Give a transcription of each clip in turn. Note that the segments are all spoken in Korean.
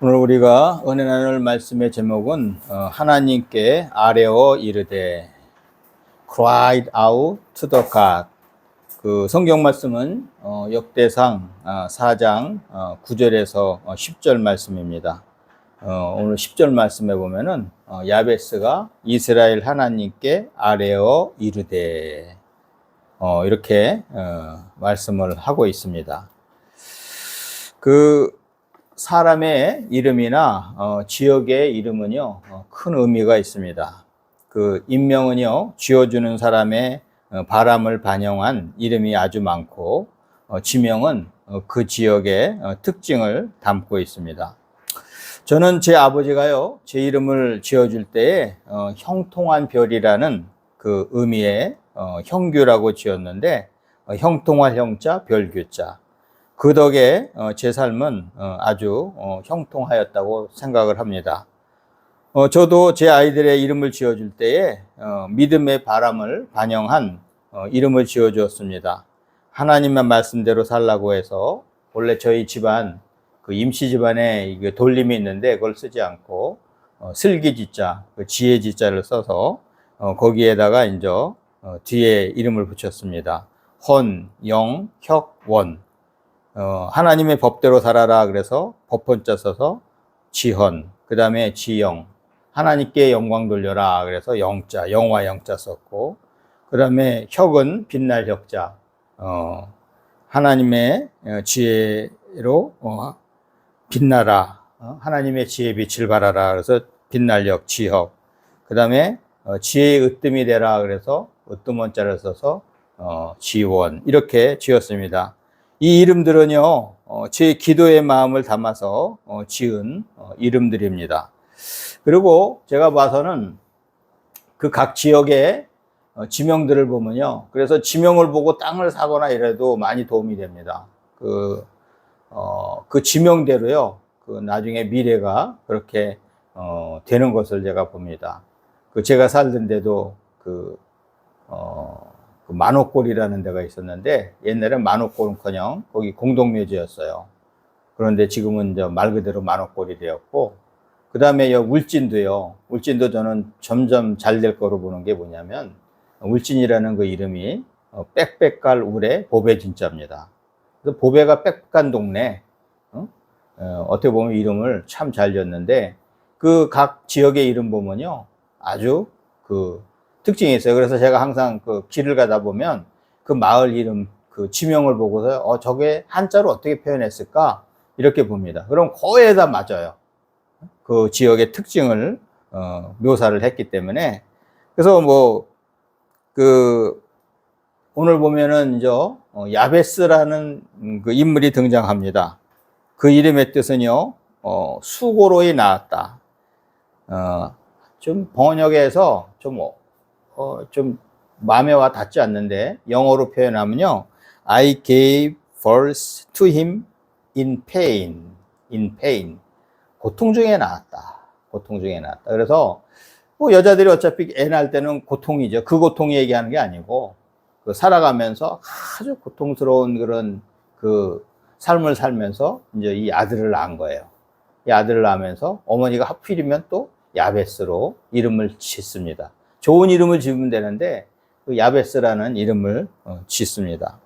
오늘 우리가 은혜 나눌 말씀의 제목은 어, 하나님께 아뢰어 이르되 cried out to the God 그 성경 말씀은 어, 역대상 아, 4장 어, 9절에서 어, 10절 말씀입니다. 어, 오늘 10절 말씀에 보면은 어, 야베스가 이스라엘 하나님께 아뢰어 이르되 어, 이렇게 어, 말씀을 하고 있습니다. 그 사람의 이름이나 어, 지역의 이름은요 어, 큰 의미가 있습니다. 그 인명은요 지어주는 사람의 어, 바람을 반영한 이름이 아주 많고 어, 지명은 어, 그 지역의 어, 특징을 담고 있습니다. 저는 제 아버지가요 제 이름을 지어줄 때에 어, 형통한 별이라는 그 의미의 어, 형규라고 지었는데 어, 형통할 형자 별규자 그 덕에 어, 제 삶은 어, 아주 어, 형통하였다고 생각을 합니다. 어, 저도 제 아이들의 이름을 지어줄 때에 어, 믿음의 바람을 반영한 어, 이름을 지어주었습니다. 하나님의 말씀대로 살라고 해서 원래 저희 집안 그 임시 집안에 돌림이 있는데 그걸 쓰지 않고 어, 슬기지자, 그 지혜지자를 써서 어, 거기에다가 이제 어, 뒤에 이름을 붙였습니다. 헌, 영, 혁, 원. 어, 하나님의 법대로 살아라 그래서 법헌자 써서 지헌, 그 다음에 지영, 하나님께 영광 돌려라 그래서 영자, 영화 영자 썼고, 그 다음에 혁은 빛날 혁자, 어, 하나님의 어, 지혜로 어, 빛나라, 어, 하나님의 지혜 빛을 발하라 그래서 빛날 혁, 지혁, 그 다음에 어, 지혜의 으뜸이 되라 그래서 으뜸 원자를 써서 어, 지원. 이렇게 지었습니다. 이 이름들은요, 어, 제 기도의 마음을 담아서 어, 지은 어, 이름들입니다. 그리고 제가 봐서는 그 각 지역의 어, 지명들을 보면요. 그래서 지명을 보고 땅을 사거나 이래도 많이 도움이 됩니다. 그, 어, 그 지명대로요. 그 나중에 미래가 그렇게 어, 되는 것을 제가 봅니다. 그 제가 살던 데도 그, 어, 그 만옥골이라는 데가 있었는데 옛날에 만옥골은커녕 거기 공동묘지였어요. 그런데 지금은 이제 말 그대로 만옥골이 되었고 그 다음에 여 울진도요. 울진도 저는 점점 잘 될 거로 보는 게 뭐냐면 울진이라는 그 이름이 어, 빽빽갈 울의 보배 진짜입니다. 그래서 보배가 빽빽한 동네 어? 어, 어 떻게 보면 이름을 참 잘 지었는데 그 각 지역의 이름 보면요 아주 그 특징이 있어요. 그래서 제가 항상 그 길을 가다 보면 그 마을 이름, 그 지명을 보고서 어, 저게 한자로 어떻게 표현했을까? 이렇게 봅니다. 그럼 거의 다 맞아요. 그 지역의 특징을 어, 묘사를 했기 때문에. 그래서 뭐, 그, 오늘 보면은 이제 어, 야베스라는 그 인물이 등장합니다. 그 이름의 뜻은요, 어, 수고로이 나왔다. 어, 좀 번역에서 좀 어, 좀 마음에 와 닿지 않는데 영어로 표현하면요. I gave birth to him in pain. in pain. 고통 중에 나왔다. 고통 중에 나왔다. 그래서 뭐 여자들이 어차피 애 낳을 때는 고통이죠. 그 고통 얘기하는 게 아니고 그 살아가면서 아주 고통스러운 그런 그 삶을 살면서 이제 이 아들을 낳은 거예요. 이 아들을 낳으면서 어머니가 하필이면 또 야베스로 이름을 짓습니다. 좋은 이름을 지으면 되는데 그 야베스라는 이름을 어, 짓습니다.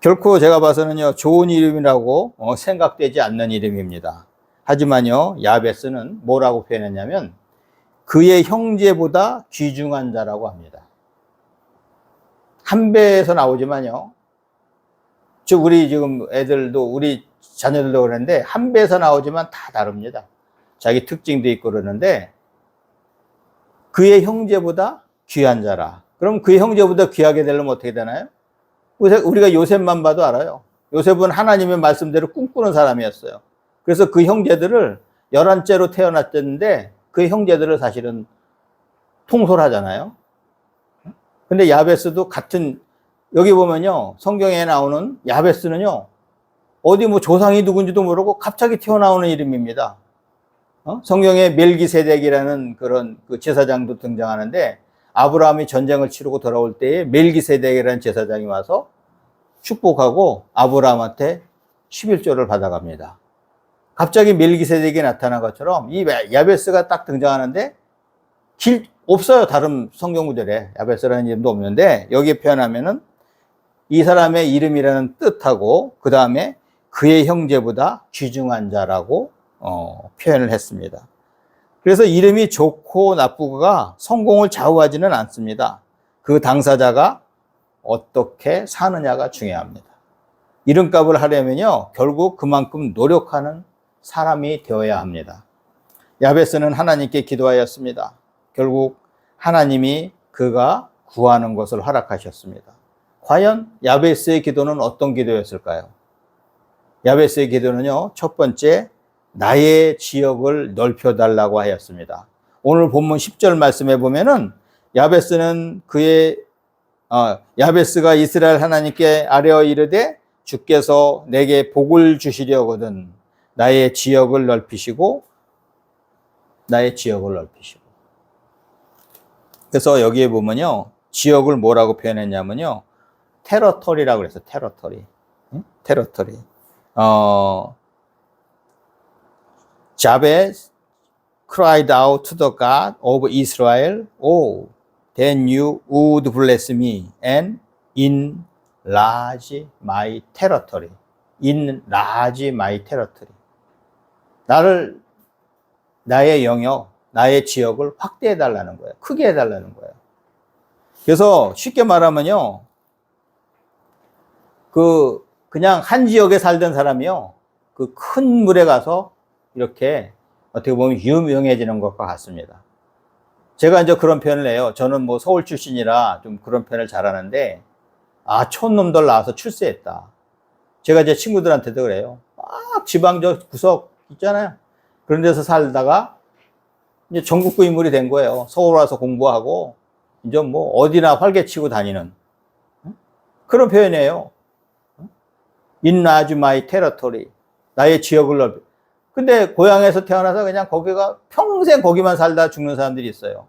결코 제가 봐서는요 좋은 이름이라고 어, 생각되지 않는 이름입니다. 하지만요 야베스는 뭐라고 표현했냐면 그의 형제보다 귀중한 자라고 합니다. 한 배에서 나오지만요. 저 우리 지금 애들도 우리 자녀들도 그러는데 한 배에서 나오지만 다 다릅니다. 자기 특징도 있고 그러는데 그의 형제보다 귀한 자라. 그럼 그의 형제보다 귀하게 되려면 어떻게 되나요? 우리가 요셉만 봐도 알아요. 요셉은 하나님의 말씀대로 꿈꾸는 사람이었어요. 그래서 그 형제들을 열한째로 태어났는데 그 형제들을 사실은 통솔하잖아요. 근데 야베스도 같은 여기 보면요. 성경에 나오는 야베스는요. 어디 뭐 조상이 누군지도 모르고 갑자기 튀어나오는 이름입니다. 어? 성경에 멜기세덱이라는 그런 그 제사장도 등장하는데 아브라함이 전쟁을 치르고 돌아올 때에 멜기세덱이라는 제사장이 와서 축복하고 아브라함한테 11조를 받아갑니다. 갑자기 멜기세덱이 나타난 것처럼 이 야베스가 딱 등장하는데 길 없어요. 다른 성경 구절에 야베스라는 이름도 없는데 여기에 표현하면은 이 사람의 이름이라는 뜻하고 그 다음에 그의 형제보다 귀중한 자라고 어, 표현을 했습니다. 그래서 이름이 좋고 나쁘고가 성공을 좌우하지는 않습니다. 그 당사자가 어떻게 사느냐가 중요합니다. 이름값을 하려면요, 결국 그만큼 노력하는 사람이 되어야 합니다. 야베스는 하나님께 기도하였습니다. 결국 하나님이 그가 구하는 것을 허락하셨습니다. 과연 야베스의 기도는 어떤 기도였을까요? 야베스의 기도는요, 첫 번째, 나의 지역을 넓혀달라고 하였습니다. 오늘 본문 10절 말씀에 보면은 야베스는 그의 어, 야베스가 이스라엘 하나님께 아뢰어 이르되 주께서 내게 복을 주시려거든 나의 지역을 넓히시고 나의 지역을 넓히시고 그래서 여기에 보면요 지역을 뭐라고 표현했냐면요 테러터리라고 그래서 테러터리 응? 테러터리 어 Jabez cried out to the God of Israel, Oh, then you would bless me and enlarge my territory. enlarge my territory. 나를, 나의 영역, 나의 지역을 확대해 달라는 거예요. 크게 해 달라는 거예요. 그래서 쉽게 말하면요. 그, 그냥 한 지역에 살던 사람이요. 그 큰 물에 가서 이렇게 어떻게 보면 유명해지는 것과 같습니다. 제가 이제 그런 표현을 해요. 저는 뭐 서울 출신이라 좀 그런 표현을 잘하는데, 아, 촌놈들 나와서 출세했다. 제가 제 친구들한테도 그래요. 막 지방 저 구석 있잖아요. 그런 데서 살다가 이제 전국구 인물이 된 거예요. 서울 와서 공부하고, 이제 뭐 어디나 활개치고 다니는. 그런 표현이에요. 인라주 마이 테러토리. 나의 지역을 넓 근데 고향에서 태어나서 그냥 거기가 평생 거기만 살다 죽는 사람들이 있어요.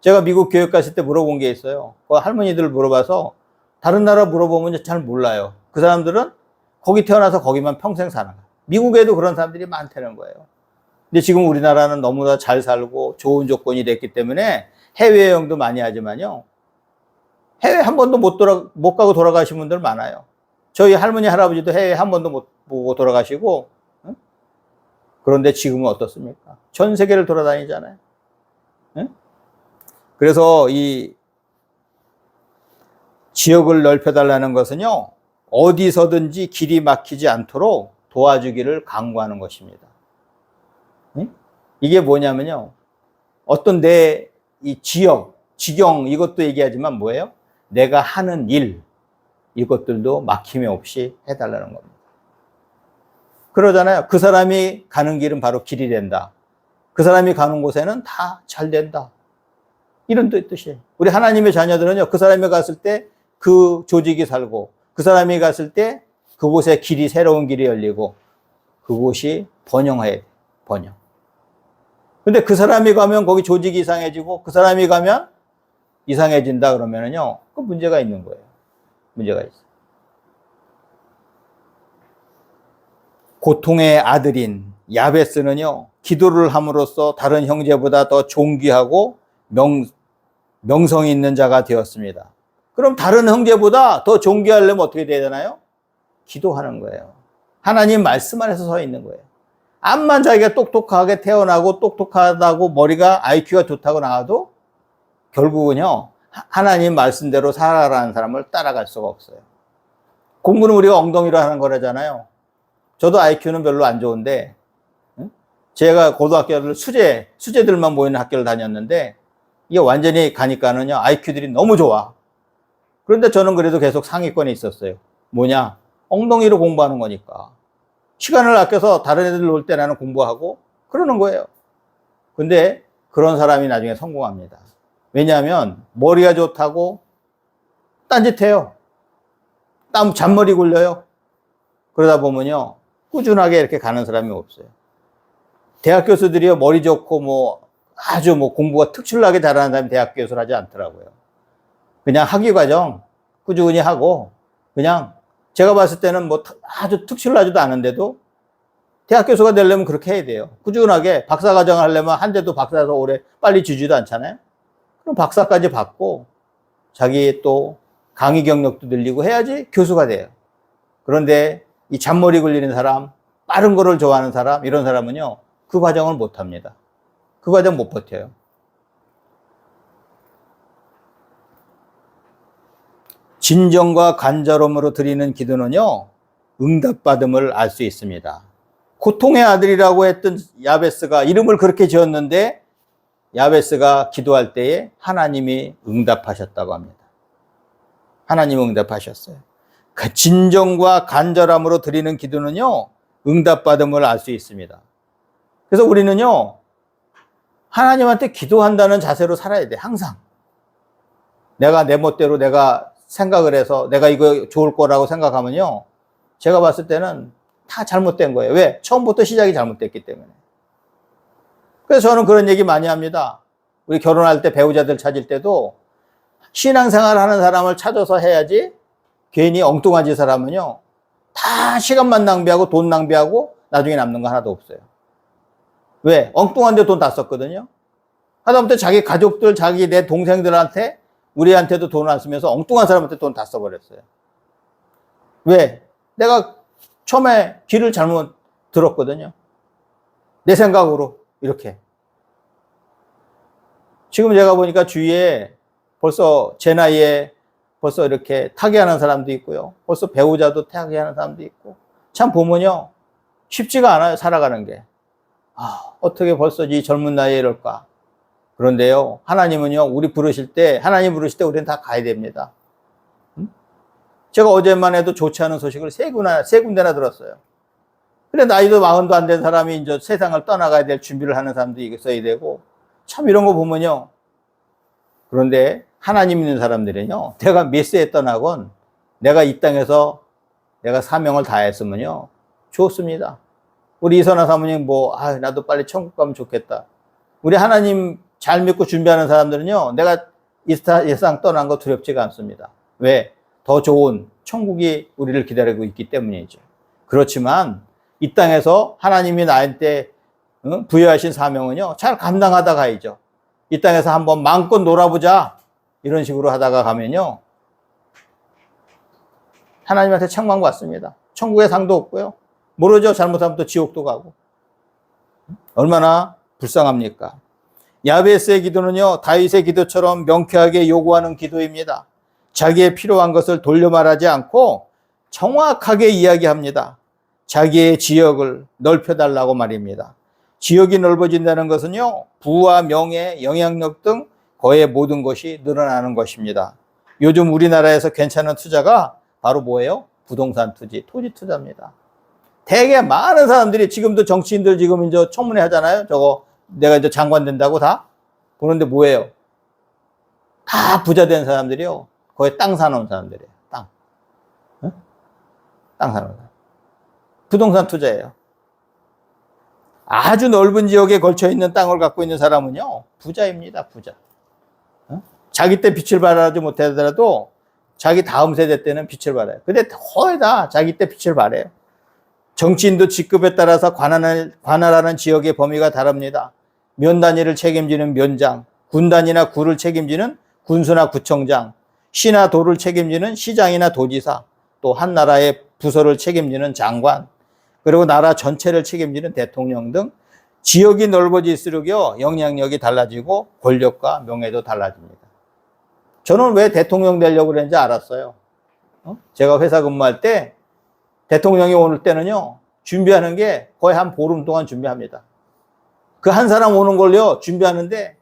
제가 미국 교육 갔을 때 물어본 게 있어요. 그 할머니들 물어봐서 다른 나라 물어보면 잘 몰라요. 그 사람들은 거기 태어나서 거기만 평생 사는 거예요. 미국에도 그런 사람들이 많다는 거예요. 근데 지금 우리나라는 너무나 잘 살고 좋은 조건이 됐기 때문에 해외 여행도 많이 하지만요. 해외 한 번도 못 돌아, 못 가고 돌아가신 분들 많아요. 저희 할머니, 할아버지도 해외 한 번도 못 보고 돌아가시고, 그런데 지금은 어떻습니까? 전 세계를 돌아다니잖아요. 네? 그래서 이 지역을 넓혀달라는 것은요, 어디서든지 길이 막히지 않도록 도와주기를 강구하는 것입니다. 네? 이게 뭐냐면요, 어떤 내 이 지역, 지경 이것도 얘기하지만 뭐예요? 내가 하는 일, 이것들도 막힘이 없이 해달라는 겁니다. 그러잖아요. 그 사람이 가는 길은 바로 길이 된다. 그 사람이 가는 곳에는 다 잘 된다. 이런 뜻이에요. 우리 하나님의 자녀들은요, 그 사람이 갔을 때 그 조직이 살고, 그 사람이 갔을 때 그곳에 길이, 새로운 길이 열리고, 그곳이 번영해야 돼. 번영. 근데 그 사람이 가면 거기 조직이 이상해지고, 그 사람이 가면 이상해진다 그러면은요, 그 문제가 있는 거예요. 문제가 있어. 고통의 아들인 야베스는요, 기도를 함으로써 다른 형제보다 더 존귀하고 명, 명성 있는 자가 되었습니다. 그럼 다른 형제보다 더 존귀하려면 어떻게 돼야 되나요? 기도하는 거예요. 하나님 말씀 안에서 서 있는 거예요. 암만 자기가 똑똑하게 태어나고 똑똑하다고 머리가 IQ가 좋다고 나와도 결국은요, 하나님 말씀대로 살아가라는 사람을 따라갈 수가 없어요. 공부는 우리가 엉덩이로 하는 거라잖아요. 저도 IQ는 별로 안 좋은데, 제가 고등학교를 수제, 수제들만 모이는 학교를 다녔는데, 이게 완전히 가니까는요, IQ들이 너무 좋아. 그런데 저는 그래도 계속 상위권에 있었어요. 뭐냐? 엉덩이로 공부하는 거니까. 시간을 아껴서 다른 애들 놀 때 나는 공부하고 그러는 거예요. 근데 그런 사람이 나중에 성공합니다. 왜냐하면 머리가 좋다고 딴짓해요. 땀 잔머리 굴려요. 그러다 보면요. 꾸준하게 이렇게 가는 사람이 없어요. 대학 교수들이요, 머리 좋고 뭐 아주 뭐 공부가 특출나게 잘하는 사람이 대학 교수를 하지 않더라고요. 그냥 학위 과정 꾸준히 하고 그냥 제가 봤을 때는 뭐 아주 특출나지도 않은데도 대학 교수가 되려면 그렇게 해야 돼요. 꾸준하게 박사 과정을 하려면 한 대도 박사서 오래 빨리 주지도 않잖아요. 그럼 박사까지 받고 자기 또 강의 경력도 늘리고 해야지 교수가 돼요. 그런데 이 잔머리 굴리는 사람, 빠른 거를 좋아하는 사람, 이런 사람은요, 그 과정을 못 합니다. 그 과정 못 버텨요. 진정과 간절함으로 드리는 기도는요, 응답받음을 알 수 있습니다. 고통의 아들이라고 했던 야베스가 이름을 그렇게 지었는데, 야베스가 기도할 때에 하나님이 응답하셨다고 합니다. 하나님 응답하셨어요. 그 진정과 간절함으로 드리는 기도는요, 응답받음을 알 수 있습니다. 그래서 우리는요, 하나님한테 기도한다는 자세로 살아야 돼, 항상. 내가 내 멋대로 내가 생각을 해서 내가 이거 좋을 거라고 생각하면요, 제가 봤을 때는 다 잘못된 거예요. 왜? 처음부터 시작이 잘못됐기 때문에. 그래서 저는 그런 얘기 많이 합니다. 우리 결혼할 때 배우자들 찾을 때도 신앙생활 하는 사람을 찾아서 해야지 괜히 엉뚱한 짓을 하면요. 다 시간만 낭비하고 돈 낭비하고 나중에 남는 거 하나도 없어요. 왜? 엉뚱한 데 돈 다 썼거든요. 하다못해 자기 가족들, 자기 내 동생들한테 우리한테도 돈 안 쓰면서 엉뚱한 사람한테 돈 다 써버렸어요. 왜? 내가 처음에 길을 잘못 들었거든요. 내 생각으로 이렇게. 지금 제가 보니까 주위에 벌써 제 나이에 벌써 이렇게 타계하는 사람도 있고요. 벌써 배우자도 타계하는 사람도 있고. 참 보면요. 쉽지가 않아요. 살아가는 게. 아, 어떻게 벌써 이 젊은 나이에 이럴까. 그런데요. 하나님은요. 우리 부르실 때, 하나님 부르실 때 우리는 다 가야 됩니다. 음? 제가 어제만 해도 좋지 않은 소식을 세 군데나, 세 군데나 들었어요. 근데 나이도 마흔도 안 된 사람이 이제 세상을 떠나가야 될 준비를 하는 사람도 있어야 되고, 참 이런 거 보면요. 그런데 하나님 있는 사람들은요, 내가 몇 세에 떠나건 내가 이 땅에서 내가 사명을 다했으면요, 좋습니다. 우리 이선아 사모님 뭐, 아, 나도 빨리 천국 가면 좋겠다. 우리 하나님 잘 믿고 준비하는 사람들은요, 내가 이 세상 떠난 거 두렵지가 않습니다. 왜? 더 좋은 천국이 우리를 기다리고 있기 때문이죠. 그렇지만 이 땅에서 하나님이 나한테 어? 부여하신 사명은요, 잘 감당하다 가야죠. 이 땅에서 한번 마음껏 놀아보자. 이런 식으로 하다가 가면요. 하나님한테 책망 받습니다. 천국에 상도 없고요. 모르죠. 잘못하면 또 지옥도 가고. 얼마나 불쌍합니까? 야베스의 기도는요, 다윗의 기도처럼 명쾌하게 요구하는 기도입니다. 자기의 필요한 것을 돌려 말하지 않고 정확하게 이야기합니다. 자기의 지역을 넓혀달라고 말입니다. 지역이 넓어진다는 것은요, 부와 명예, 영향력 등 거의 모든 것이 늘어나는 것입니다. 요즘 우리나라에서 괜찮은 투자가 바로 뭐예요? 부동산 투지, 토지 투자입니다. 되게 많은 사람들이 지금도 정치인들 지금 이제 청문회 하잖아요. 저거 내가 이제 장관 된다고 다 보는데 뭐예요? 다 부자 된 사람들이요. 거의 땅 사놓은 사람들이에요. 땅. 응? 땅 사놓은 사람. 부동산 투자예요. 아주 넓은 지역에 걸쳐 있는 땅을 갖고 있는 사람은요, 부자입니다, 부자. 어? 자기 때 빛을 발하지 못하더라도 자기 다음 세대 때는 빛을 발해요. 근데 거의 다 자기 때 빛을 발해요. 정치인도 직급에 따라서 관할, 관할하는 지역의 범위가 다릅니다. 면 단위를 책임지는 면장, 군 단위나 구를 책임지는 군수나 구청장, 시나 도를 책임지는 시장이나 도지사, 또 한 나라의 부서를 책임지는 장관, 그리고 나라 전체를 책임지는 대통령 등 지역이 넓어질수록요 영향력이 달라지고 권력과 명예도 달라집니다. 저는 왜 대통령 되려고 그랬는지 알았어요. 어? 제가 회사 근무할 때 대통령이 오는 때는요 준비하는 게 거의 한 보름 동안 준비합니다. 그 한 사람 오는 걸요 준비하는데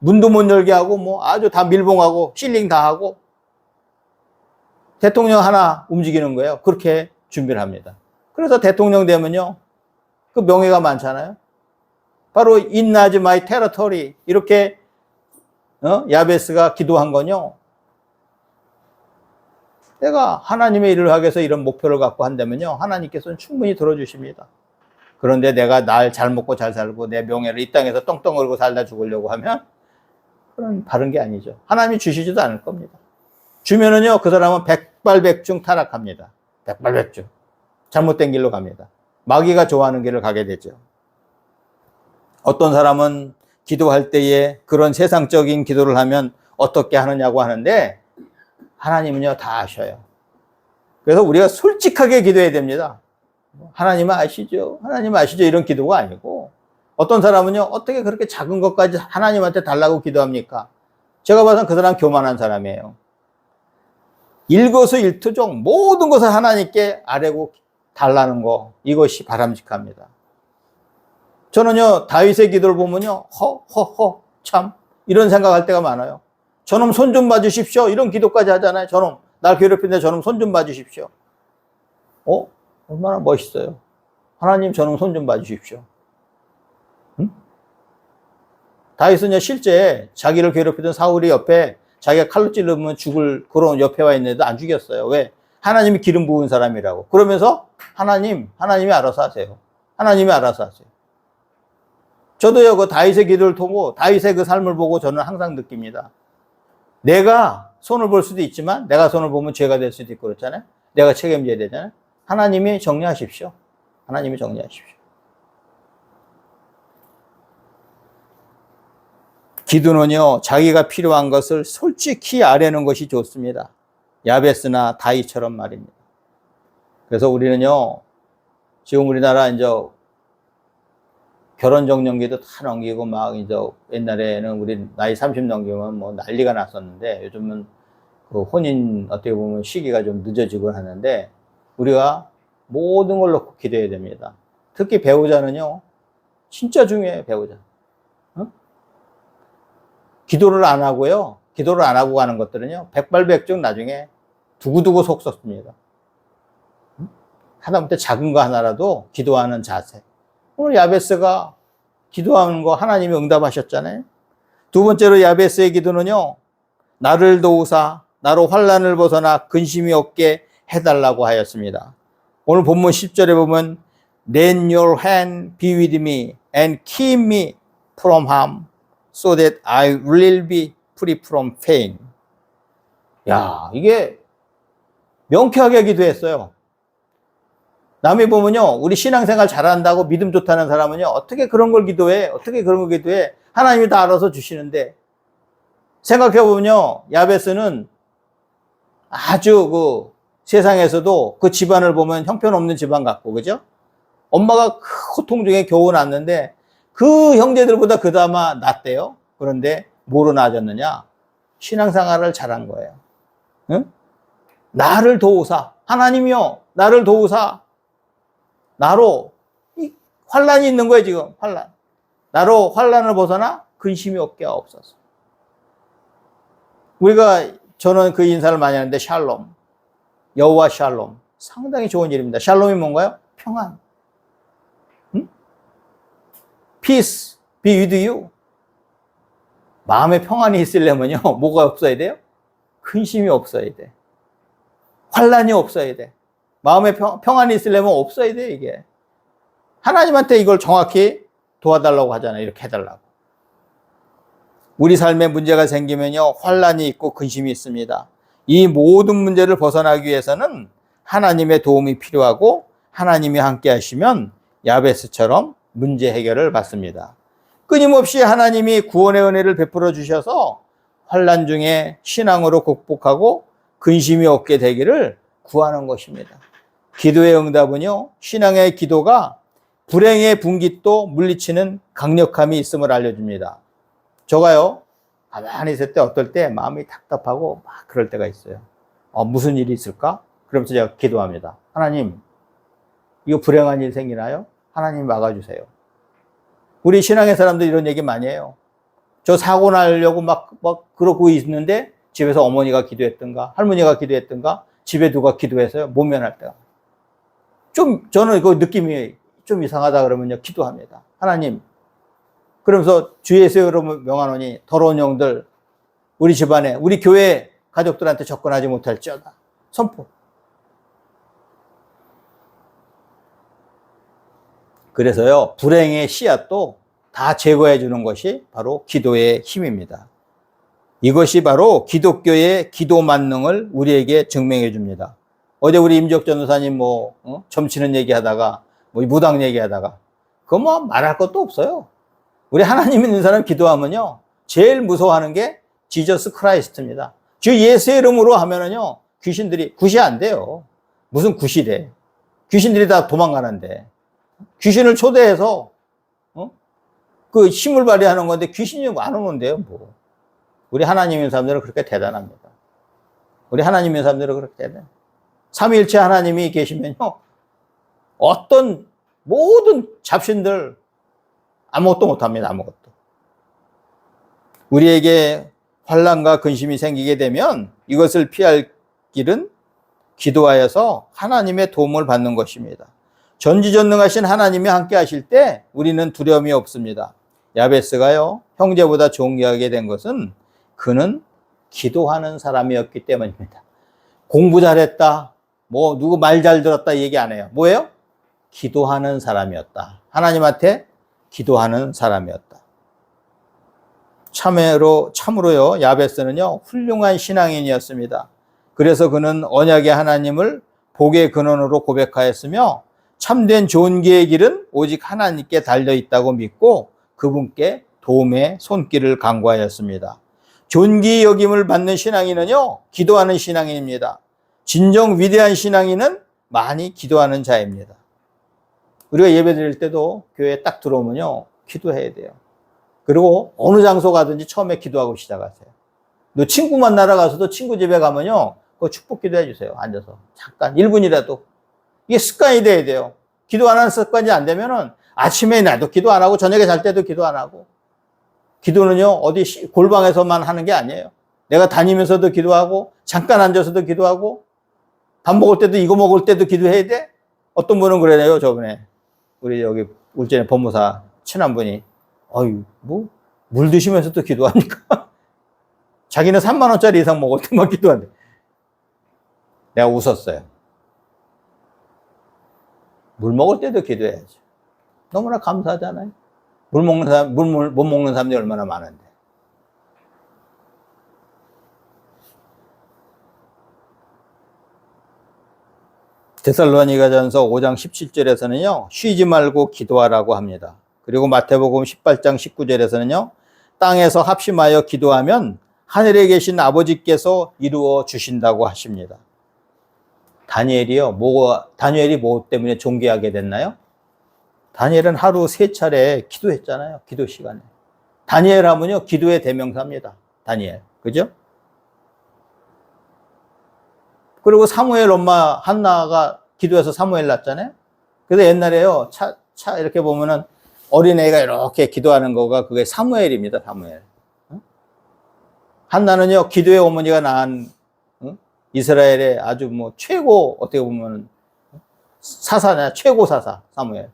문도 못 열게 하고 뭐 아주 다 밀봉하고 실링 다 하고 대통령 하나 움직이는 거예요. 그렇게 준비를 합니다. 그래서 대통령 되면요. 그 명예가 많잖아요. 바로 인나지 마이 테러토리 이렇게 어? 야베스가 기도한 건요. 내가 하나님의 일을 하기 위해서 이런 목표를 갖고 한다면요. 하나님께서는 충분히 들어주십니다. 그런데 내가 날 잘 먹고 잘 살고 내 명예를 이 땅에서 똥똥 걸고 살다 죽으려고 하면 그런 바른 게 아니죠. 하나님이 주시지도 않을 겁니다. 주면은요, 그 사람은 백발백중 타락합니다. 백발백중. 잘못된 길로 갑니다. 마귀가 좋아하는 길을 가게 되죠. 어떤 사람은 기도할 때에 그런 세상적인 기도를 하면 어떻게 하느냐고 하는데 하나님은요 다 아셔요. 그래서 우리가 솔직하게 기도해야 됩니다. 하나님 아시죠? 하나님 아시죠? 이런 기도가 아니고 어떤 사람은요 어떻게 그렇게 작은 것까지 하나님한테 달라고 기도합니까? 제가 봐서는 그 사람 교만한 사람이에요. 일거수일투족 모든 것을 하나님께 아뢰고 달라는 거 이것이 바람직합니다. 저는요 다윗의 기도를 보면요 허허허 참 이런 생각할 때가 많아요. 저놈 손 좀 봐주십시오 이런 기도까지 하잖아요. 저놈 날 괴롭히는데 저놈 손 좀 봐주십시오. 어 얼마나 멋있어요. 하나님 저놈 손 좀 봐주십시오. 응? 다윗은요 실제 자기를 괴롭히던 사울이 옆에 자기가 칼로 찔르면 죽을 그런 옆에 와 있는데도 안 죽였어요. 왜? 하나님이 기름 부은 사람이라고. 그러면서 하나님, 하나님이 알아서 하세요. 하나님이 알아서 하세요. 저도요, 그 다윗의 기도를 통고 다윗의 그 삶을 보고 저는 항상 느낍니다. 내가 손을 볼 수도 있지만 내가 손을 보면 죄가 될 수도 있고 그렇잖아요. 내가 책임져야 되잖아요. 하나님이 정리하십시오. 하나님이 정리하십시오. 기도는요, 자기가 필요한 것을 솔직히 아뢰는 것이 좋습니다. 야베스나 다이처럼 말입니다. 그래서 우리는요, 지금 우리나라 이제 결혼 정년기도 다 넘기고 막 이제 옛날에는 우리 나이 30 넘기면 뭐 난리가 났었는데 요즘은 그 혼인 어떻게 보면 시기가 좀 늦어지곤 하는데 우리가 모든 걸 놓고 기도해야 됩니다. 특히 배우자는요, 진짜 중요해요, 배우자. 어? 기도를 안 하고요. 기도를 안 하고 가는 것들은요. 백발백중 나중에 두고두고 속 썩습니다. 하다못해 작은 거 하나라도 기도하는 자세. 오늘 야베스가 기도하는 거 하나님이 응답하셨잖아요. 두 번째로 야베스의 기도는요. 나를 도우사 나로 환란을 벗어나 근심이 없게 해달라고 하였습니다. 오늘 본문 10절에 보면 Let your hand be with me and keep me from harm so that I will be free from pain. 야, 이게 명쾌하게 기도했어요. 남이 보면요, 우리 신앙생활 잘한다고 믿음 좋다는 사람은요, 어떻게 그런 걸 기도해? 어떻게 그런 걸 기도해? 하나님이 다 알아서 주시는데, 생각해보면요, 야베스는 아주 그 세상에서도 그 집안을 보면 형편없는 집안 같고, 그죠? 엄마가 그 고통 중에 겨우 낳았는데, 그 형제들보다 그나마 낫대요. 그런데 뭐로 나아졌느냐? 신앙생활을 잘한 거예요. 응? 나를 도우사. 하나님이요. 나를 도우사. 나로 이 환란이 있는 거예요, 지금. 환란. 나로 환란을 벗어나 근심이 없게 없어서. 우리가 저는 그 인사를 많이 하는데 샬롬. 여호와 샬롬. 상당히 좋은 일입니다. 샬롬이 뭔가요? 평안. 응? Peace be with you. 마음에 평안이 있으려면요. 뭐가 없어야 돼요? 근심이 없어야 돼. 환란이 없어야 돼. 마음에 평, 평안이 있으려면 없어야 돼, 이게. 하나님한테 이걸 정확히 도와달라고 하잖아요. 이렇게 해달라고. 우리 삶에 문제가 생기면요. 환란이 있고 근심이 있습니다. 이 모든 문제를 벗어나기 위해서는 하나님의 도움이 필요하고 하나님이 함께 하시면 야베스처럼 문제 해결을 받습니다. 끊임없이 하나님이 구원의 은혜를 베풀어 주셔서 환란 중에 신앙으로 극복하고 근심이 없게 되기를 구하는 것입니다. 기도의 응답은요, 신앙의 기도가 불행의 분깃도 물리치는 강력함이 있음을 알려줍니다. 저가요, 가만히 있을 때 어떨 때 마음이 답답하고 막 그럴 때가 있어요. 어, 무슨 일이 있을까? 그러면서 제가 기도합니다. 하나님, 이거 불행한 일 생기나요? 하나님 막아주세요. 우리 신앙의 사람들 이런 얘기 많이 해요. 저 사고 나려고 막, 막 그러고 있는데 집에서 어머니가 기도했던가 할머니가 기도했던가 집에 누가 기도해서요 모면할 때가 좀 저는 그 느낌이 좀 이상하다 그러면요 기도합니다. 하나님 그러면서 주 예수 여러분 명하노니 더러운 영들 우리 집안에 우리 교회 가족들한테 접근하지 못할지어다 선포. 그래서요 불행의 씨앗도 다 제거해 주는 것이 바로 기도의 힘입니다. 이것이 바로 기독교의 기도 만능을 우리에게 증명해 줍니다. 어제 우리 임적 전도사님 뭐 어? 점치는 얘기 하다가 뭐뭐 무당 얘기 하다가. 그거 뭐 말할 것도 없어요. 우리 하나님 있는 사람 기도하면요. 제일 무서워하는 게 지저스 크라이스트입니다. 주 예수의 이름으로 하면은요. 귀신들이 굿이 안 돼요. 무슨 굿이 돼. 귀신들이 다 도망가는데. 귀신을 초대해서 어? 그 힘을 발휘하는 건데 귀신이 안 오는데요, 뭐. 우리 하나님 있는 사람들은 그렇게 대단합니다. 우리 하나님 있는 사람들은 그렇게 대단해. 삼위일체 하나님이 계시면요. 어떤 모든 잡신들 아무것도 못합니다. 아무것도. 우리에게 환란과 근심이 생기게 되면 이것을 피할 길은 기도하여서 하나님의 도움을 받는 것입니다. 전지전능하신 하나님이 함께 하실 때 우리는 두려움이 없습니다. 야베스가요, 형제보다 존귀하게 된 것은 그는 기도하는 사람이었기 때문입니다. 공부 잘했다, 뭐, 누구 말 잘 들었다 얘기 안 해요. 뭐예요? 기도하는 사람이었다. 하나님한테 기도하는 사람이었다. 참으로, 참으로요, 야베스는요, 훌륭한 신앙인이었습니다. 그래서 그는 언약의 하나님을 복의 근원으로 고백하였으며, 참된 존귀의 길은 오직 하나님께 달려 있다고 믿고 그분께 도움의 손길을 간구하였습니다. 존귀 여김을 받는 신앙인은요, 기도하는 신앙인입니다. 진정 위대한 신앙인은 많이 기도하는 자입니다. 우리가 예배 드릴 때도 교회에 딱 들어오면요, 기도해야 돼요. 그리고 어느 장소 가든지 처음에 기도하고 시작하세요. 너 친구 만나러 가서도 친구 집에 가면요, 그 축복 기도해 주세요. 앉아서. 잠깐, 1분이라도. 이게 습관이 돼야 돼요. 기도 안 하는 습관이 안 되면은 아침에 나도 기도 안 하고 저녁에 잘 때도 기도 안 하고 기도는요, 어디 골방에서만 하는 게 아니에요. 내가 다니면서도 기도하고 잠깐 앉아서도 기도하고 밥 먹을 때도 이거 먹을 때도 기도해야 돼? 어떤 분은 그러네요, 저번에. 우리 여기 울진의 법무사 친한 분이 어유 뭐 물 드시면서도 기도합니까? 자기는 3만 원짜리 이상 먹을 때만 기도한대. 내가 웃었어요. 물 먹을 때도 기도해야죠. 너무나 감사하잖아요. 물 먹는 사람, 물못 먹는 사람들이 얼마나 많은데. 데살로니가전서 5장 17절에서는요. 쉬지 말고 기도하라고 합니다. 그리고 마태복음 18장 19절에서는요. 땅에서 합심하여 기도하면 하늘에 계신 아버지께서 이루어 주신다고 하십니다. 다니엘이요. 뭐 다니엘이 뭐 때문에 존귀하게 됐나요? 다니엘은 하루 세 차례 기도했잖아요. 기도 시간에. 다니엘 하면요. 기도의 대명사입니다. 다니엘. 그죠? 그리고 사무엘 엄마 한나가 기도해서 사무엘 낳잖아요. 그래서 옛날에요. 차, 차 이렇게 보면은 어린애가 이렇게 기도하는 거가 그게 사무엘입니다. 사무엘. 한나는요. 기도의 어머니가 낳은 이스라엘의 아주 뭐 최고 어떻게 보면 사사냐 최고 사사 사무엘.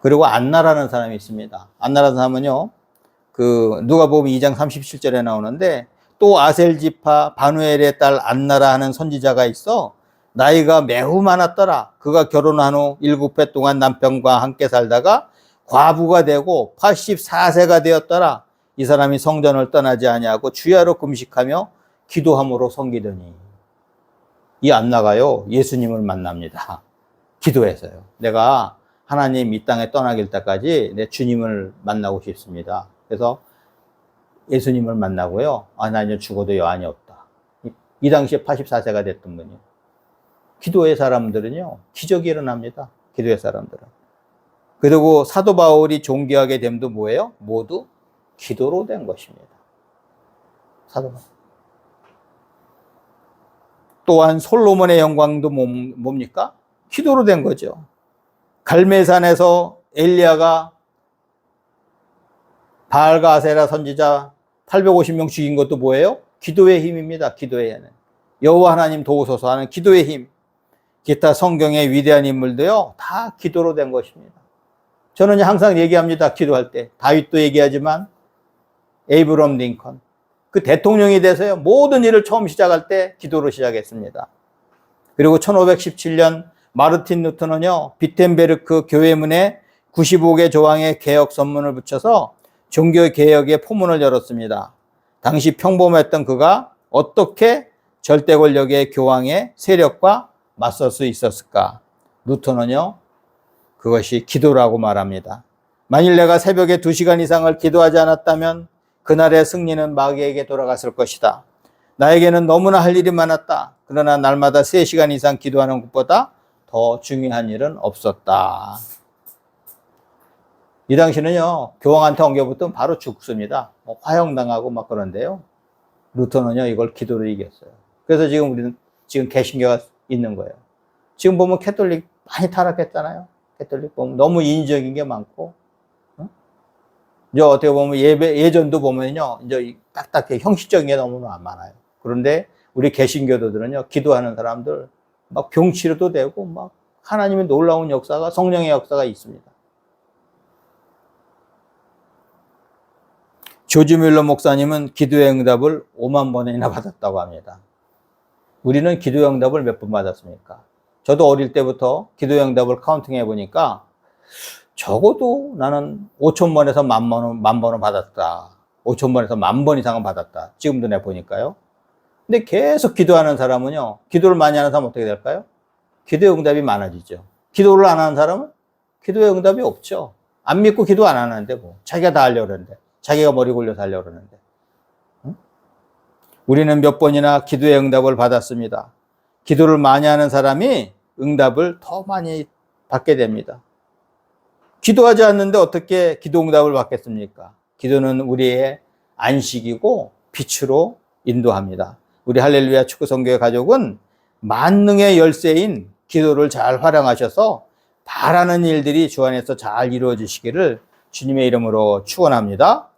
그리고 안나라는 사람이 있습니다. 안나라는 사람은요. 그 누가 보면 2장 37절에 나오는데 또 아셀 지파 바누엘의 딸 안나라 하는 선지자가 있어 나이가 매우 많았더라. 그가 결혼한 후 일곱 해 동안 남편과 함께 살다가 과부가 되고 84세가 되었더라. 이 사람이 성전을 떠나지 아니하고 주야로 금식하며 기도함으로 섬기더니 이 안나가요 예수님을 만납니다. 기도해서요. 내가 하나님 이 땅에 떠나길 때까지 내 주님을 만나고 싶습니다. 그래서 예수님을 만나고요. 아, 나 이제 죽어도 여한이 없다. 이, 이 당시에 84세가 됐던 분이요. 기도의 사람들은요, 기적이 일어납니다. 기도의 사람들은. 그리고 사도 바울이 존귀하게 됨도 뭐예요? 모두 기도로 된 것입니다. 사도 바울. 또한 솔로몬의 영광도 뭡니까? 기도로 된 거죠. 갈매산에서 엘리야가 바알과 아세라 선지자 850명 죽인 것도 뭐예요? 기도의 힘입니다. 기도의 힘. 여호와 하나님 도우소서 하는 기도의 힘. 기타 성경의 위대한 인물도요. 다 기도로 된 것입니다. 저는 항상 얘기합니다. 기도할 때. 다윗도 얘기하지만 에이브럼 링컨. 그 대통령이 돼서요. 모든 일을 처음 시작할 때 기도로 시작했습니다. 그리고 1517년 마르틴 루터는요. 비텐베르크 교회문에 95개 조항의 개혁 선문을 붙여서 종교 개혁의 포문을 열었습니다. 당시 평범했던 그가 어떻게 절대 권력의 교황의 세력과 맞설 수 있었을까? 루터는요, 그것이 기도라고 말합니다. 만일 내가 새벽에 두 시간 이상을 기도하지 않았다면 그날의 승리는 마귀에게 돌아갔을 것이다. 나에게는 너무나 할 일이 많았다. 그러나 날마다 세 시간 이상 기도하는 것보다 더 중요한 일은 없었다. 이 당시는요, 교황한테 옮겨붙으면 바로 죽습니다. 뭐 화형당하고 막 그런데요. 루터는요, 이걸 기도로 이겼어요. 그래서 지금 우리는 지금 개신교가 있는 거예요. 지금 보면 캐톨릭 많이 타락했잖아요. 캐톨릭 보면 너무 인위적인 게 많고, 어? 이제 어떻게 보면 예배, 예전도 보면요, 이제 이 딱딱해, 형식적인 게 너무 많아요. 그런데 우리 개신교도들은요, 기도하는 사람들 막 병치료도 되고, 막 하나님의 놀라운 역사가, 성령의 역사가 있습니다. 조지 뮬러 목사님은 기도의 응답을 5만 번이나 받았다고 합니다. 우리는 기도의 응답을 몇 번 받았습니까? 저도 어릴 때부터 기도의 응답을 카운팅 해 보니까 적어도 나는 5천 번에서 만 번은, 만 번은 받았다. 5천 번에서 만 번 이상은 받았다. 지금도 내 보니까요. 근데 계속 기도하는 사람은요, 기도를 많이 하는 사람은 어떻게 될까요? 기도의 응답이 많아지죠. 기도를 안 하는 사람은 기도의 응답이 없죠. 안 믿고 기도 안 하는데 뭐. 자기가 다 하려고 그러는데. 자기가 머리 굴려서 하려고 그러는데. 응? 우리는 몇 번이나 기도의 응답을 받았습니다. 기도를 많이 하는 사람이 응답을 더 많이 받게 됩니다. 기도하지 않는데 어떻게 기도 응답을 받겠습니까? 기도는 우리의 안식이고 빛으로 인도합니다. 우리 할렐루야 축구 성교의 가족은 만능의 열쇠인 기도를 잘 활용하셔서 바라는 일들이 주 안에서 잘 이루어지시기를 주님의 이름으로 축원합니다.